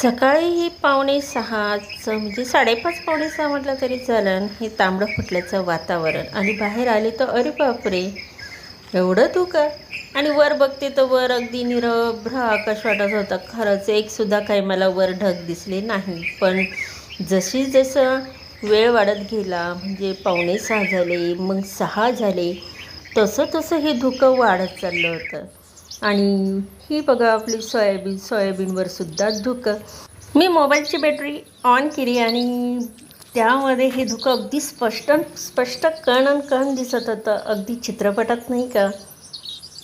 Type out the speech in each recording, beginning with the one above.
सकाळी ही पावणे सहाचं म्हणजे साडेपाच पावणे सहा म्हटलं तरी चालन. हे तांबडं फुटल्याचं वातावरण. आणि बाहेर आले तर अरे बापरे एवढं धुकं. आणि वर बघते तर वर अगदी निरभ्र आकाश वाटत होता. खरंच एकसुद्धा काही मला वर ढग दिसले नाही. पण जशी जसं वेळ वाढत गेला म्हणजे पावणे सहा झाले मग सहा झाले तसं तसं हे धुकं वाढत चाललं होतं. आणि ही बघा आपली सोयाबीन सोयाबीनवर सुद्धा धुकं. मी मोबाईलची बॅटरी ऑन केली आणि त्यामध्ये हे धुकं अगदी स्पष्ट स्पष्ट कण आणि कण दिसत होतं. अगदी चित्रपटात नाही का?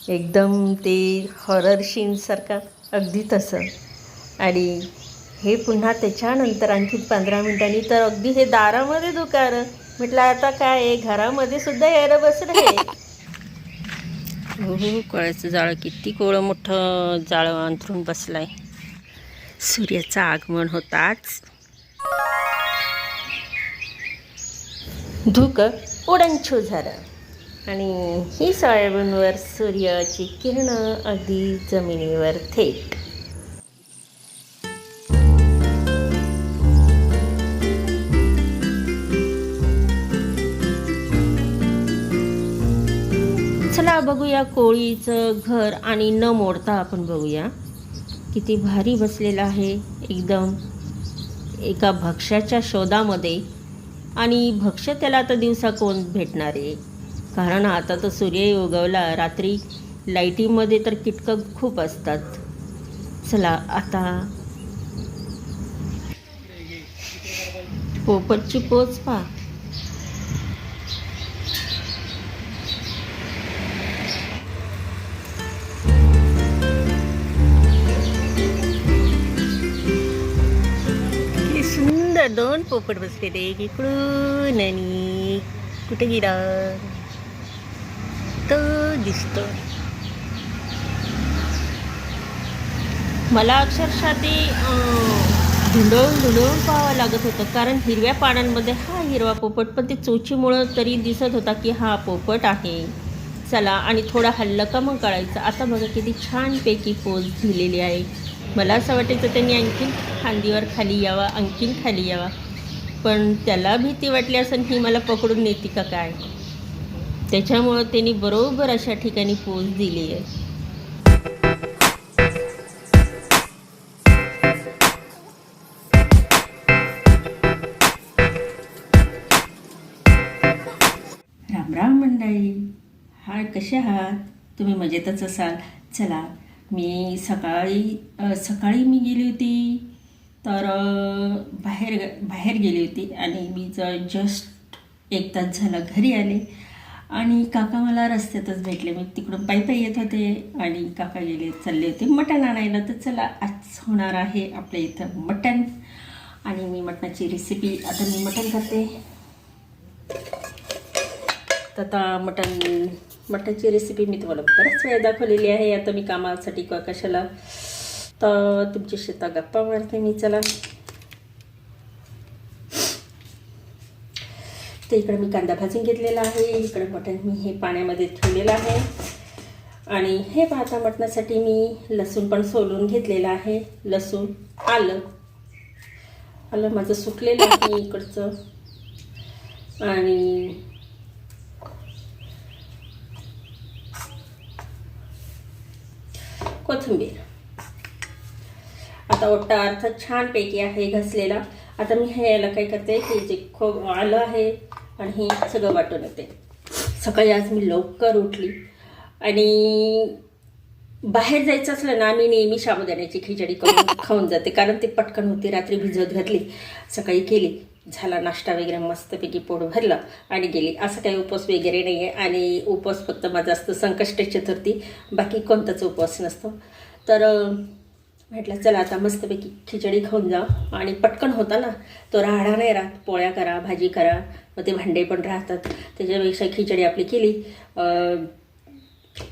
एकदम ते हॉरर सीनसारखं अगदी तसं. आणि हे पुन्हा त्याच्यानंतर आणखी पंधरा मिनिटांनी तर अगदी हे दारामध्ये धुकारं. म्हटलं आता काय? आहे घरामध्ये सुद्धा यायला बसलं आहे हो हो, हो जाळं किती कोळं मोठं जाळं अंथरून बसलं आहे सूर्याचं आगमन होताच धुकं उडणछू झालं. आणि ही सोयाबीनवर सूर्याची किरणं अगदी जमिनीवर थेट. बघूया कोळीचं घर आणि न मोडता आपण बघूया. किती भारी बसलेलं आहे एकदम. एका भक्ष्याच्या शोधामध्ये. आणि भक्ष्य त्याला आता दिवसा कोण भेटणार आहे? कारण आता तर सूर्य उगवला रात्री लाईटीमध्ये तर किटकं खूप असतात. चला आता. पोपटची पोच पा दोन पोपट बसलेले एक इकडून आणि कुठे गेला तो दिसतो मला अक्षरशः ते धुंडळून धुंडळून पाहावं लागत होतं कारण हिरव्या पानांमध्ये हा हिरवा पोपट पण ते चोचीमुळं तरी दिसत होता की हा पोपट आहे चला आणि थोडा हल्लका मग कळायचा आता बघा किती छानपैकी पोज दिलेली आहे मला असं वाटायचं त्यांनी आणखीन खांदीवर खाली यावा आणखीन खाली यावा. पण त्याला भीती वाटली असं ही मला पकडून नेते का काय? त्याच्यामुळं त्यांनी बरोबर अशा ठिकाणी पोच दिली आहे. राम राम मंडळी. हाय कसे आहात? तुम्ही मजेतच असाल? चला मी सकाळी सकाळी मी गेली होती तर बाहेर बाहेर गेली होती आणि मी ज जस्ट एक तास झाला घरी आले. आणि काका मला रस्त्यातच भेटले. मी तिकडून पायी पायी येत होते आणि काका गेले चालले होते. मटण आणायला तर चला आज होणार आहे आपल्या इथं मटण. आणि मी मटणाची रेसिपी आता मी मटण करते. तर आता मटण मटणाची रेसिपी मी तुम्हाला बऱ्याच वेळा दाखवलेली आहे. आता मी कामासाठी किंवा कशाला तर तुमची शेता गप्पा मारते मी. चला. तर इकडं मी कांदा भाजून घेतलेला आहे. इकडं मटण मी हे पाण्यामध्ये ठेवलेलं आहे. आणि हे पाहता मटणासाठी मी लसूण पण सोलून घेतलेलं आहे. लसूण आलं. आलं माझं सुकलेलं आहे इकडचं. आणि कोथिंबीर. आता ओट्टा अर्थ छानपैकी आहे घासलेला. आता मी हे याला काय करते की जे खूप आलं आहे आणि हे सगळं वाटून येते. सकाळी आज मी लवकर उठली. आणि बाहेर जायचं असलं ना मी नेहमी साबुदाण्याची खिचडी करून खाऊन जाते कारण ते पटकन होती रात्री भिजवत घातली. सकाळी केली. झाला नाश्ता वगैरे मस्तपैकी पोट भरलं आणि गेली. असं काही उपवास वगैरे नाही आहे आणि उपवास फक्त माझा असतो संकष्ट चतुर्थी बाकी कोणताच उपवास नसतो. तर म्हटलं चला आता मस्तपैकी खिचडी खाऊन जा आणि पटकन होता ना तो राहडा नाही राहत पोळ्या करा भाजी करा मग ते भांडे पण राहतात. त्याच्यापेक्षा खिचडी आपली केली.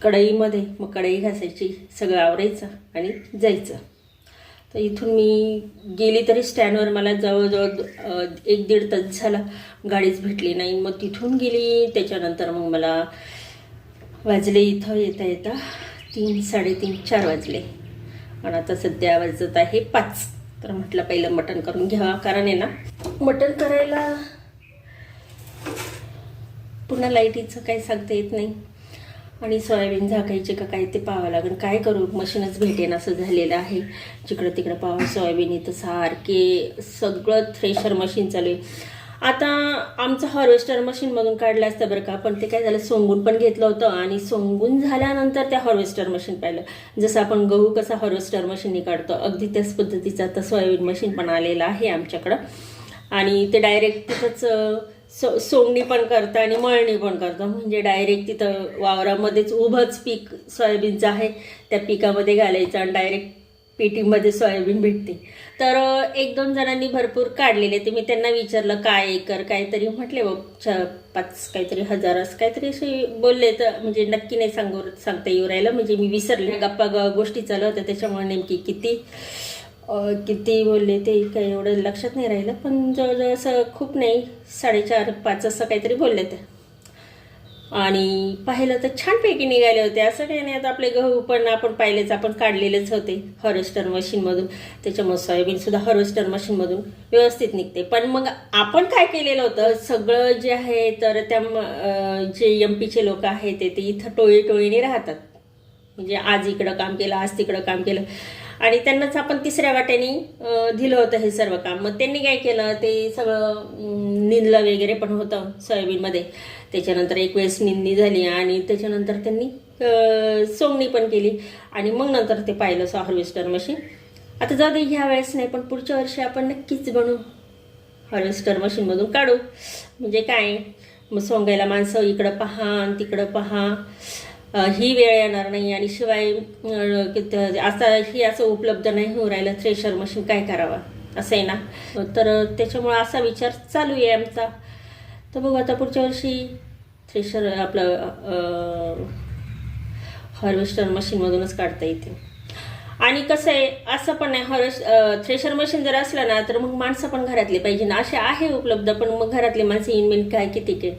कढईमध्ये मग कढई घासायची सगळं आवरायचं आणि जायचं. तर इथून मी गेली तरी स्टँडवर मला जवळजवळ एक दीड तास झाला गाडीच भेटली नाही. मग तिथून गेली त्याच्यानंतर मग मला वाजले इथं येता येता तीन साडेतीन चार वाजले. आणि आता सध्या वाजत आहे पाच. तर म्हटलं पहिलं मटण करून घ्यावा कारण आहे ना मटण करायला पुन्हा लाईटीचं काही सांगता येत नाही. आणि सोयाबीन झाकायचे का काय ते पाहावं लागेल. काय करू? मशीनच भेटेन असं झालेलं आहे. जिकडं तिकडं पाहावं सोयाबीन इथं सारखे सगळं थ्रेशर मशीन चालू आहे. आता आमचं हार्वेस्टर मशीनमधून काढलं असतं बरं का. पण ते काय झालं? सोंगून पण घेतलं होतं आणि सोंगून झाल्यानंतर त्या हार्वेस्टर मशीन पाहिलं. जसं आपण गहू कसा हार्वेस्टर मशीनने काढतो अगदी त्याच पद्धतीचं आता सोयाबीन मशीन पण आलेलं आहे आमच्याकडं. आणि ते डायरेक्ट तिथंच सो सोंगणी पण करतं आणि मळणी पण करतं. म्हणजे डायरेक्ट तिथं वावरामध्येच उभंच पीक सोयाबीनचं आहे त्या पिकामध्ये घालायचं आणि डायरेक्ट पेटीमध्ये सोयाबीन भेटते. तर एक दोन जणांनी भरपूर काढलेले ते मी त्यांना विचारलं काय एकर काहीतरी? म्हटले बा छ पाच काहीतरी हजार असं काहीतरी असे बोलले तर म्हणजे नक्की नाही सांगू सांगता येऊ राहिलं. म्हणजे मी विसरले. गप्पा ग गोष्टी चालू होत्या. त्याच्यामुळे नेमकी किती? किती बोलले ते काही एवढं लक्षात नाही राहिलं पण जवळजवळ असं खूप नाही साडेचार पाच असं काहीतरी बोलले ते. आणि पाहिलं तर छानपैकी निघाले होते असं काही नाही आता आपले गहू पण आपण पाहिलेच आपण काढलेलेच होते हर्वेस्टर मशीनमधून त्याच्यामुळे सोयाबीनसुद्धा हर्वेस्टर मशीनमधून व्यवस्थित निघते. पण मग आपण काय केलेलं होतं सगळं जे आहे तर त्या जे एम पीचे लोक आहेत ते ते इथं टोळी टोळीने राहतात. म्हणजे आज इकडं काम केलं आज तिकडं काम केलं. आणि त्यांनाच आपण तिसऱ्या वाट्याने दिलं होतं हे सर्व काम. मग त्यांनी काय केलं ते सगळं निंदलं वगैरे पण होतं सोयाबीनमध्ये. त्याच्यानंतर एक वेळेस निंदणी झाली आणि त्याच्यानंतर त्यांनी सोंगणी पण केली. आणि मग नंतर ते पाहिलं सो हार्वेस्टर मशीन. आता जाऊ दे ह्या वेळेस नाही पण पुढच्या वर्षी आपण नक्कीच बनवू. हार्वेस्टर मशीनमधून काढू. म्हणजे काय? मग सोंगायला माणसं इकडं पहा तिकडं पहा. ही वेळ येणार नाही आणि शिवाय आता ही असं उपलब्ध नाही होऊ राहिलं थ्रेशर मशीन काय करावा? असं आहे ना? तर त्याच्यामुळं असा विचार चालू आहे आमचा. तर बघू आता पुढच्या वर्षी थ्रेशर आपलं हार्वेस्टर मशीनमधूनच काढता येते आणि कसं आहे असं पण नाही हॉर्स थ्रेशर मशीन जर असलं ना तर मग माणसं पण घरातली पाहिजे ना. असे आहे उपलब्ध पण मग घरातले माणसं इनमेन काय किती काय?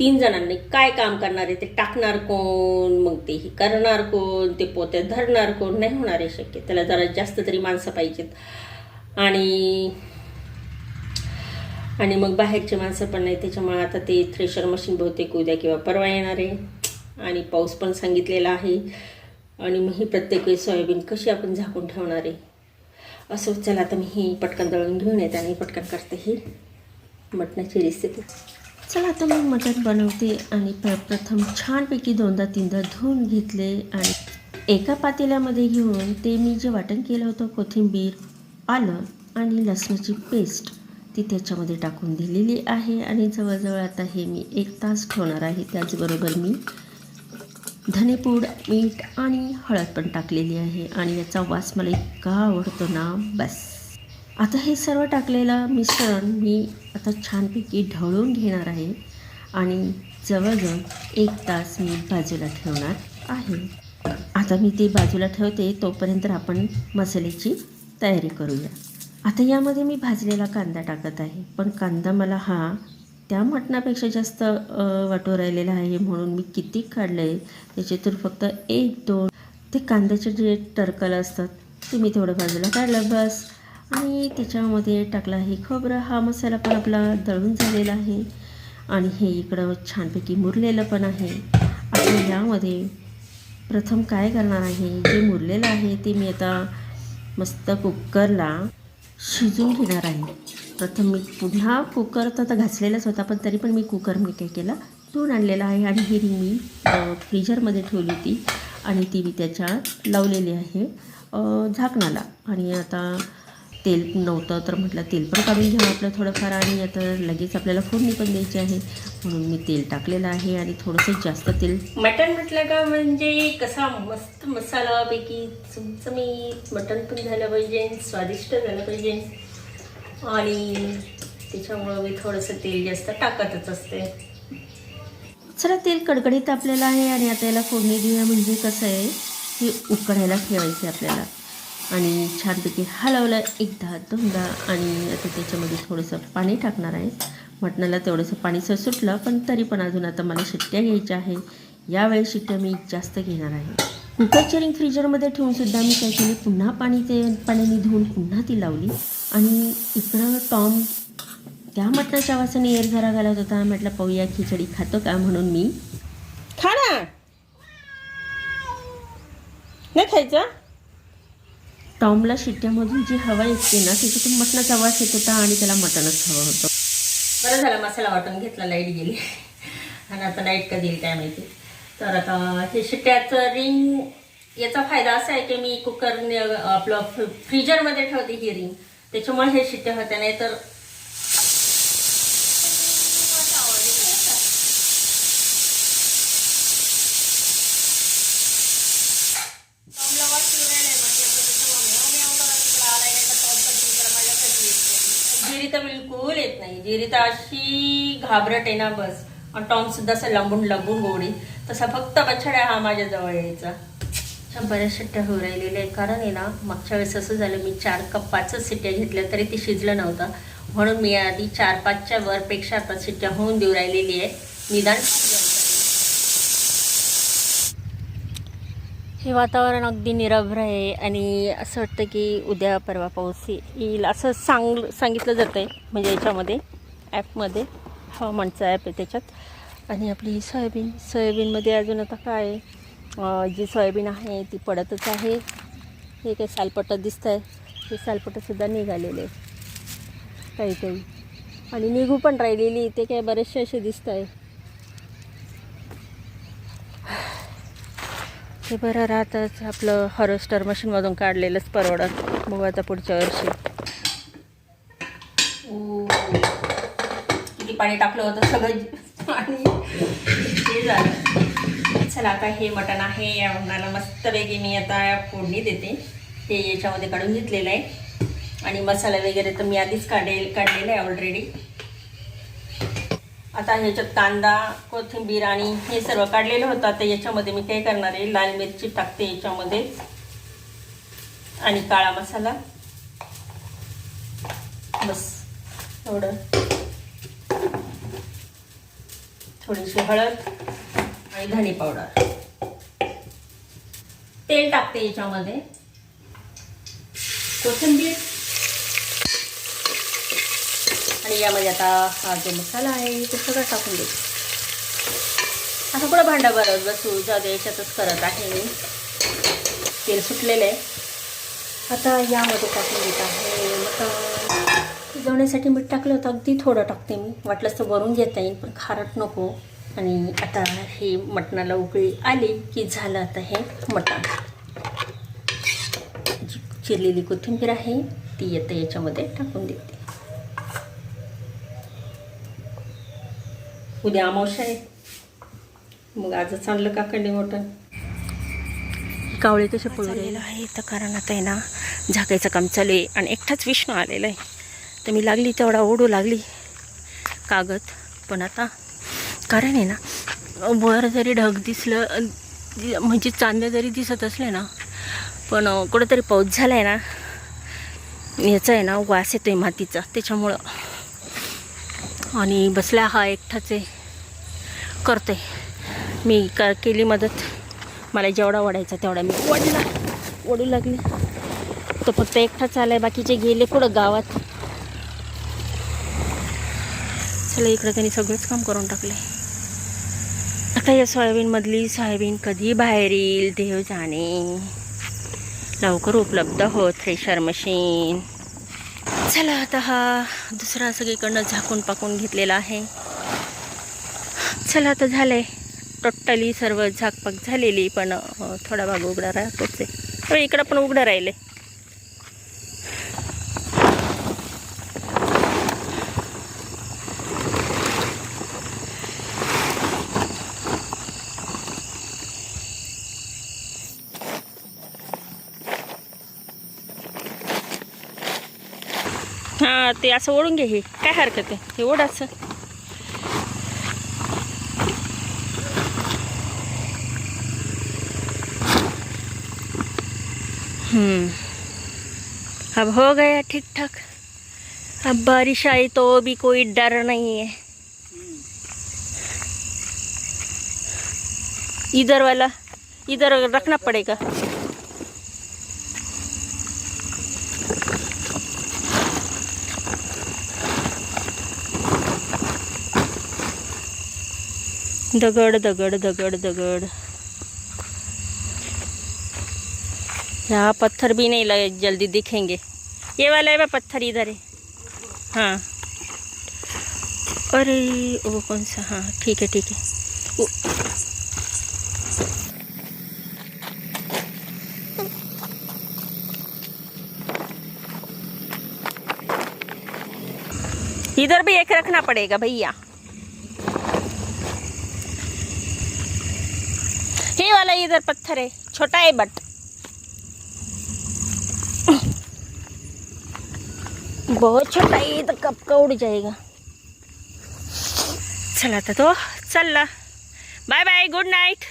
तीन जणांनी काय काम करणार आहे ते टाकणार कोण? मग ते ही करणार कोण? ते पोत्यात धरणार कोण? नाही होणार आहे शक्य. त्याला जरा जास्त तरी माणसं पाहिजेत. आणि आणि मग बाहेरचे माणसं पण नाही. त्याच्यामुळे आता ते थ्रेशर मशीन बहुतेक उद्या किंवा परवा येणार आहे. आणि पाऊस पण सांगितलेला आहे. आणि मग ही प्रत्येक वेळी सोयाबीन कशी आपण झाकून ठेवणार आहे? असं चला आता मी ही पटकन दळून घेऊन येते आणि पटकन करते ही. मटणाची रेसिपी चला आता मी मटण बनवते आणि प्र प्रथम छानपैकी दोनदा तीनदा धुवून घेतले आणि एका पातेल्यामध्ये घेऊन ते मी जे वाटण केलं होतं कोथिंबीर आलं आणि लसणाची पेस्ट ती त्याच्यामध्ये टाकून दिलेली आहे आणि जवळजवळ आता हे मी एक तास ठेवणार आहे. त्याचबरोबर मी धनेपूड मीठ आणि हळद पण टाकलेली आहे आणि याचा वास मला इतका आवडतो ना बस. आता हे सर्व टाकलेलं मिश्रण मी आता छानपैकी ढवळून घेणार आहे आणि जवळजवळ एक तास मी बाजूला ठेवणार आहे. आता मी ते बाजूला ठेवते तोपर्यंत आपण मसाल्याची तयारी करूया. आता यामध्ये मी भाजलेला कांदा टाकत आहे पण कांदा मला हा त्या मटणापेक्षा जास्त वाटो वाटू राहिलेला आहे म्हणून मी किती काढलं आहे त्याच्यातून फक्त एक दोन. ते कांद्याचे जे टरकल असतात ते मी थोडं बाजूला काढलं बस. आणि त्याच्यामध्ये टाकला आहे खोबरं. हा मसाला पण आपला दळून झालेला आहे. आणि हे इकडं छानपैकी मुरलेलं पण आहे. आणि यामध्ये प्रथम काय करणार आहे? जे मुरलेलं आहे ते मी आता मस्त कुकरला शिजवून घेणार आहे. प्रथम मी पुन्हा कुकर तर आता घासलेलाच होता पण तरी पण मी कुकर मी काय केला? धुवून आणलेला आहे आणि ही रिंग मी फ्रीजरमध्ये ठेवली होती. आणि ती मी त्याच्या लावलेली आहे झाकणाला. आणि आता तेल नव्हतं तर म्हटलं तेल पण काढून घ्यावं आपलं थोडंफार आणि आता लगेच आपल्याला फोडणी पण द्यायची आहे. म्हणून मी तेल टाकलेलं आहे आणि थोडंसं जास्त तेल. मटण म्हटलं का म्हणजे कसा मस्त मसालापैकी चमचमीत मटण पण झालं पाहिजे स्वादिष्ट झालं पाहिजे. आणि त्याच्यामुळं मी थोडंसं तेल जास्त टाकतच असते. चला तेल कडकडीत आपल्याला आहे आणि आता याला फोडणी देऊया. म्हणजे कसं आहे की उकडायला ठेवायचे आपल्याला. आणि छानपैकी हलवलं. एकदा दोनदा आणि आता त्याच्यामध्ये थोडंसं पाणी टाकणार आहे. मटणाला तेवढंसं पाणी सुटलं पण तरी पण अजून आता मला शिट्ट्या घ्यायच्या आहे. यावेळी शिट्ट्या मी जास्त घेणार आहे. कुकरची रिंग फ्रीजरमध्ये ठेवूनसुद्धा मी काय केली पुन्हा पाणी ते पाण्याने धुवून पुन्हा ती लावली. आणि इकडं टॉम त्या मटणाच्या वासाने एर जरा घालत होता. म्हटलं पाहूया खिचडी खातो का? म्हणून मी. खा ना. नाही खायचं? टॉमला शिट्ट्यामधून जी हवा येते ना तिच्यातून मटणाचा वास येत होता आणि त्याला मटणच हवं होतं. बरं झालं मसाला वाटून घेतला लाइट गेली. आणि आता लाइट कधी येईल काय माहिती. तर आता हे शिट्ट्याचं रिंग याचा फायदा असा आहे की मी कुकर आपलं फ्रीजरमध्ये ठेवते ही रिंग त्याच्यामुळे हे शिट्ट्या होत्या नाही तर जिरी तर बिलकुल येत नाही. जिरी तर अशी घाबरट आहे ना बस. टॉम सुद्धा असं लांबून लांबून गोडी तसा फक्त बछड्या हा माझ्या जवळ यायचा. अशा बऱ्याच शिट्ट्या राहिलेल्या आहे कारण आहे ना मागच्या वेळेस असं झालं मी चार कप पाचच सिट्ट्या घेतल्या तरी ती शिजलं नव्हतं. म्हणून मी आधी चार पाचच्या वरपेक्षा आता सिट्ट्या होऊन देऊ राहिलेली आहे. निदान हे वातावरण अगदी निरभ्र आहे आणि असं वाटतं की उद्या परवा पाऊस येईल असं सांग सांगितलं जातं आहे म्हणजे याच्यामध्ये ॲपमध्ये. हवामानचं ॲप आहे त्याच्यात. आणि आपली सोयाबीन सोयाबीनमध्ये अजून आता काय जी सोयाबीन आहे ती पडतच आहे. हे काही सालपटं दिसत आहे. हे सालपटंसुद्धा निघालेले आहे काही काही आणि निघू पण राहिलेली ते काय बरेचसे असे दिसत आहे. ते बरं राहतच आपलं हॉरेस्टर मशीनमधून काढलेलंच परवडत बघू आता पुढच्या वर्षी. किती पाणी टाकलं होतं सगळं पाणी झालं. चला आता हे मटण आहे. या मटणाला मस्तपैकी मी आता फोडणी देते. ते याच्यामध्ये काढून घेतलेलं आहे. आणि मसाला वगैरे तर मी आधीच काढेल काढलेला आहे ऑलरेडी आता ह्याच्यात कांदा कोथिंबीर आणि हे सर्व काढलेलं होतं. आता याच्यामध्ये मी काय करणार आहे? लाल मिरची टाकते याच्यामध्ये. आणि काळा मसाला. बस. एवढं. थोडीशी हळद आणि धणी पावडर. तेल टाकते याच्यामध्ये. कोथिंबीर. आणि यामध्ये आता हा जो मसाला आहे तो सगळं टाकून देते. आता कुठं भांडा भरत बसू जाऊ दे याच्यातच करत आहे मी. तेल सुटलेलं आहे. आता यामध्ये टाकून देत आहे मटण. शिजवण्यासाठी मीठ टाकलं होतं अगदी थोडं टाकते मी. वाटलंच तर भरून घेता येईल पण खारट नको. आणि आता हे मटणाला उकळी आली की झालं आता हे मटण. जी चिरलेली कोथिंबीर आहे ती आता याच्यामध्ये टाकून देते. उद्या अमावस्या आहे. मग आजच आणलं का कंडी मटण कावळे कसे पळलेलं आहे. तर कारण आता आहे ना झाकायचं काम चालू आहे आणि एकटाच विष्णू आलेला आहे. तर मी लागली तेवढा ओढू लागली. कागद. पण आता कारण आहे ना वर जरी ढग दिसलं म्हणजे चांदण्या जरी दिसत असले ना पण कुठंतरी पाऊस झाला आहे ना याचा आहे ना वास येतो आहे मातीचा. त्याच्यामुळं आणि बसला हा एकटाच. आहे करते. मी का केली मदत? मला जेवढा ओढायचा तेवढा मी ओढला. ओढू लागले. तो फक्त एकटाच आलाय बाकीचे गेले कुठं गावात. चला इकडं त्यांनी सगळंच काम करून टाकले. आता या सोयाबीनमधली सोयाबीन कधी बाहेर येईल देव जाणे. लवकर उपलब्ध हो थ्रेशर मशीन. चला आता हा दुसरा सगळीकडनं झाकून पाकून घेतलेला आहे. चला आता झालं आहे टोटली सर्व झाकपाक झालेली पण थोडा भाग उघडा राहतोच आहे. इकडं पण उघडं राहिले हां ते असं ओढून घे हे. काय हरकत आहे? हे ओढ असं. अब हो गया ठीक ठाक अब बारिश आई तो भी कोई डर नहीं है. इधर वाला इधर रखना पड़ेगा. दगड दगड दगड दगड. यहाँ पत्थर भी नहीं लगे, जल्दी दिखेंगे. ये वाला है पत्थर इधर है. हाँ. अरे, वो कौन सा? हाँ ठीक है ठीक है. इधर भी एक रखना पड़ेगा भैया ये वाला इधर पत्थर है, छोटा है बट। बहुत छोटा है, ये तो कब का उड़ जाएगा। चला था तो चल बाय बाय गुड नाइट